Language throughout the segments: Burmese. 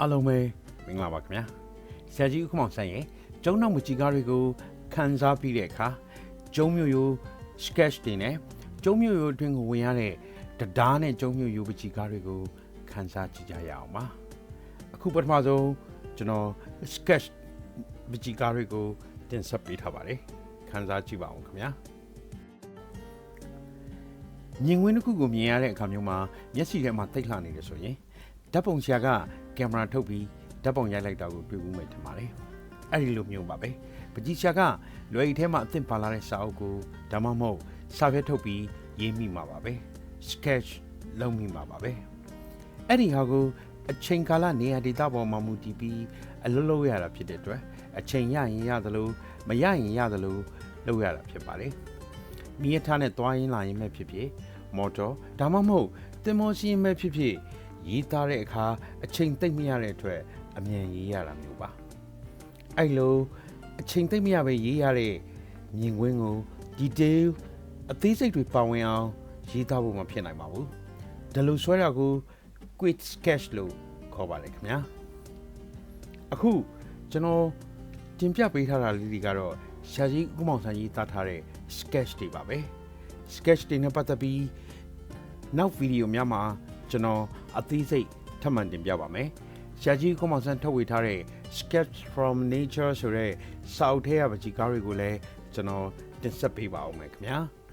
အားလုံးပဲမင်္ဂလာပါခင်ဗျာဆရာကြီးဥက္ကမောင်ဆန်းရဲ့ကျုံနောက်မကြီးကားတွေကိုခန်းစားပြီးတဲ့အခါကျုံမျိုးရိုး sketch တွေနဲ့ကျုံမျိုးရိုးအတွင်းကိုဝင်ရတဲ့တရားနဲ့ကျုံမျိုးရိုးပကြီးကားတွေကိုခန်းစားကြည့်ကြရအောင်ပါအခုပထမဆုံးကျွန်တော် sketch ပကြီးကားတွေကိုတင်ဆက်ပေးထားပါတယ်ခန်းစားကြည့်ပါအောင်ခင်ဗျာမြင်ကွင်းတစ်ခုကိုမြင်ရတဲ့အခါမျိုးမှာမျက်စိထဲမှာတိတ်လှနေတယ်ဆိုရင်ဓာတ်ပုံဆရာက ကင်မရာထုတ်ပြီးဓာတ်ပုံရိုက်လိုက်တာကိုတွေ့ဘူးမယ်ထင်ပါတယ်။အဲ့ဒီလိုမျိုးပါပဲ။ပကြီးဆရာကလွယ်ရီထဲမှာအသင့်ပါလာတဲ့စာအုပ်ကိုဒါမှမဟုတ်စာရွက်ထုတ်ပြီးရေးမိမှာပါပဲ။ sketch လုပ်မိမှာပါပဲ။အဲ့ဒီဟာကိုအချိန်ကာလနေရာဒေသပေါ်မှာမူတည်ပြီးအလုပ်လုပ်ရတာဖြစ်တဲ့အတွက်အချိန်ရရင်ရသလိုမရရင်ရသလိုလုပ်ရတာဖြစ်ပါတယ်။မိရထားနဲ့သွားရင်လာရင်မဲ့ဖြစ်ဖြစ်မော်တော်ဒါမှမဟုတ်တင်မောရှိရင်မဲ့ဖြစ်ဖြစ် ရေးသားတဲ့အခါအချိန်သိမ့်မရတဲ့အတွက်အမြန်ရေးရတာမျိုးပါအဲ့လိုအချိန်သိမ့်မရပဲရေးရတဲ့မြင်ကွင်းကို detail အသေးစိတ်တွေပါဝင်အောင်ရေးသားဖို့မဖြစ်နိုင်ပါဘူးဒါလို့ဆွဲတာကို quick sketch လို့ခေါ်ပါတယ်ခင်ဗျာအခုကျွန်တော်တင်ပြပေးထားတာလေးတွေကတော့ရှာကြီးဥမောင်ဆန်းရေးသားထားတဲ့ sketch တွေပါပဲ sketch တွေနဲ့ပတ်သက်ပြီးနောက်ဗီဒီယိုများမှာ ကျွန်တော်အသေးစိတ်ထပ်မံတင်ပြပါမယ်။ရှာကြီးကွန်မန်ဆန်ထုတ်ဝေထားတဲ့ Sketch from Nature ဆိုတဲ့စာအုပ်ထဲကပကြီးကားတွေကိုလည်းကျွန်တော်တင်ဆက်ပေးပါအောင်မယ်ခင်ဗျာ။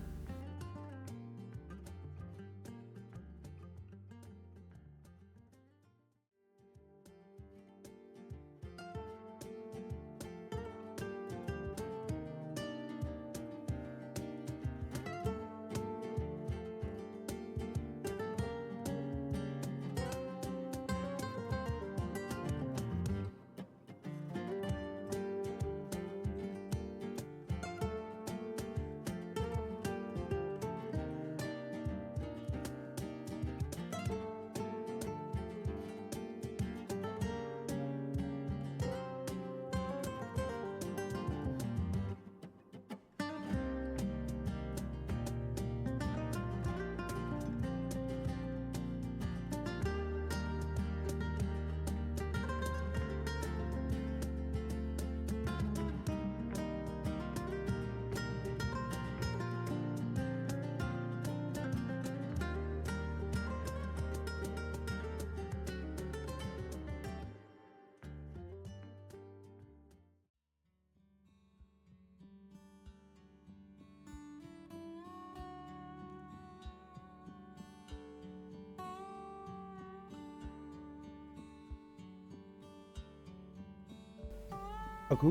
အခု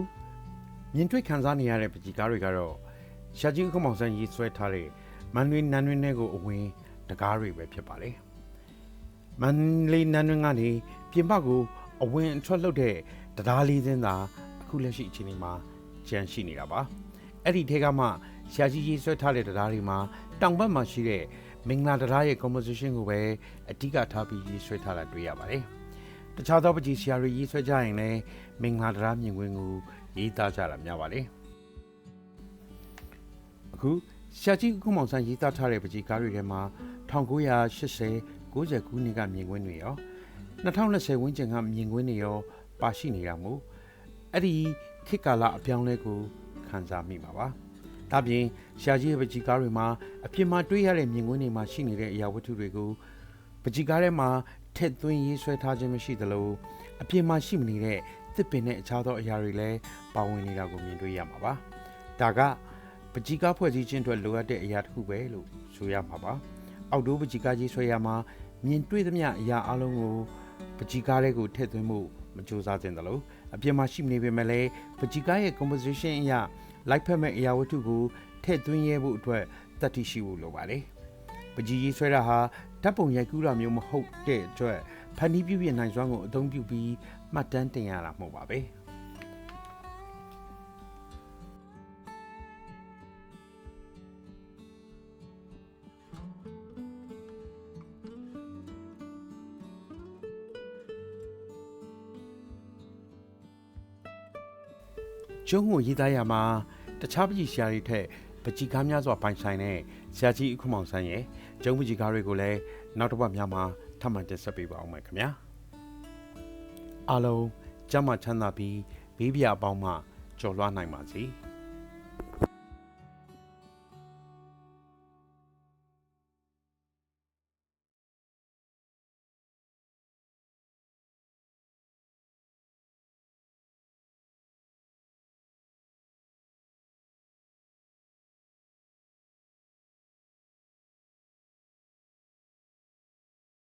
မြင်တွေ့ခံစားနေရတဲ့ပကြီကားတွေကတော့ရှာကြီးဥက္ကမောင်ဆန်းရေးဆွဲထားတဲ့မန်နွေနန်းတွင်တွေကိုအဝင်တကားတွေပဲဖြစ်ပါလေမန်လေးနန်းတွင်ကနေပြင်ပကိုအဝင်အထွက်လုပ်တဲ့တရားလေးစင်းသာအခုလက်ရှိအချိန်မှာကျန်ရှိနေတာပါအဲ့ဒီထဲကမှရှာကြီးရေးဆွဲထားတဲ့တရားတွေမှာတောင်ဘက်မှာရှိတဲ့မင်္ဂလာတရားရဲ့ composition ကိုပဲအဓိကထားပြီးရေးဆွဲထားတာတွေ့ရပါတယ် တခြားသောပကြီးဆရာတွေရေးဆွဲကြရင်လည်းမင်္ဂလာတရားမြင်ကွင်းကိုရေးသားကြတာများပါလေအခုရှာကြီးကုမောင်ဆန်းရေးသားထားတဲ့ပကြီးကားတွေထဲမှာ1980 90ခုနှစ်ကမြင်ကွင်းတွေရော2020ဝန်းကျင်ကမြင်ကွင်းတွေရောပါရှိနေတာမို့အဲ့ဒီခေတ်ကာလအပြောင်းလဲကိုခံစားမိမှာပါဒါပြင်ရှာကြီးရဲ့ပကြီးကားတွေမှာအပြင်မှာတွေးရတဲ့မြင်ကွင်းတွေမှာရှိနေတဲ့အရာဝတ္ထုတွေကိုပကြီးကားထဲမှာ ထက်သွင်းရေးဆွဲထားခြင်းမရှိသလိုအပြင်မှာရှိမနေတဲ့သစ်ပင်နဲ့အခြားသောအရာတွေလည်းပါဝင်နေတာကိုမြင်တွေ့ရမှာပါဒါကပကြီးကားဖွဲ့စည်းခြင်းအတွက်လိုအပ်တဲ့အရာတစ်ခုပဲလို့ဆိုရမှာပါအောက်တိုးပကြီးကားကြီးဆွဲရမှာမြင်တွေ့သမျှအရာအလုံးကိုပကြီးကားလေးကိုထည့်သွင်းမှုမကြိုးစားသင့်တယ်လို့အပြင်မှာရှိမနေပေမဲ့လည်းပကြီးကားရဲ့ composition အရာလိုက်ဖက်မဲ့အရာဝတ္ထုကိုထည့်သွင်းရဖို့အတွက်တတ်သိရှိဖို့လိုပါတယ်ပကြီးကြီးဆွဲတာဟာ ဓာတ်ပုံရိုက်ကူးတာမျိုးမဟုတ်တဲ့အတွက်ဖန်တီးပြုပြင်နိုင်စွမ်းကိုအသုံးပြုပြီးမှတ်တမ်းတင်ရတာမဟုတ်ပါပဲကျုံးကိုရေးသားရမှာတခြားပကြီးဆရာတွေထက် ပကြီးကားများစွာပိုင်ဆိုင်တဲ့ဆရာကြီးအခုမောင်ဆန်းရဲ့ကျုံးပကြီးကားတွေကိုလည်းနောက်တစ်ပတ်များမှာထပ်မံတင်ဆက်ပေးပါအောင်မယ်ခင်ဗျာအားလုံးကျမ်းမာချမ်းသာပြီးဘေးပြအပေါင်းမှကြော်လွှားနိုင်ပါစေ။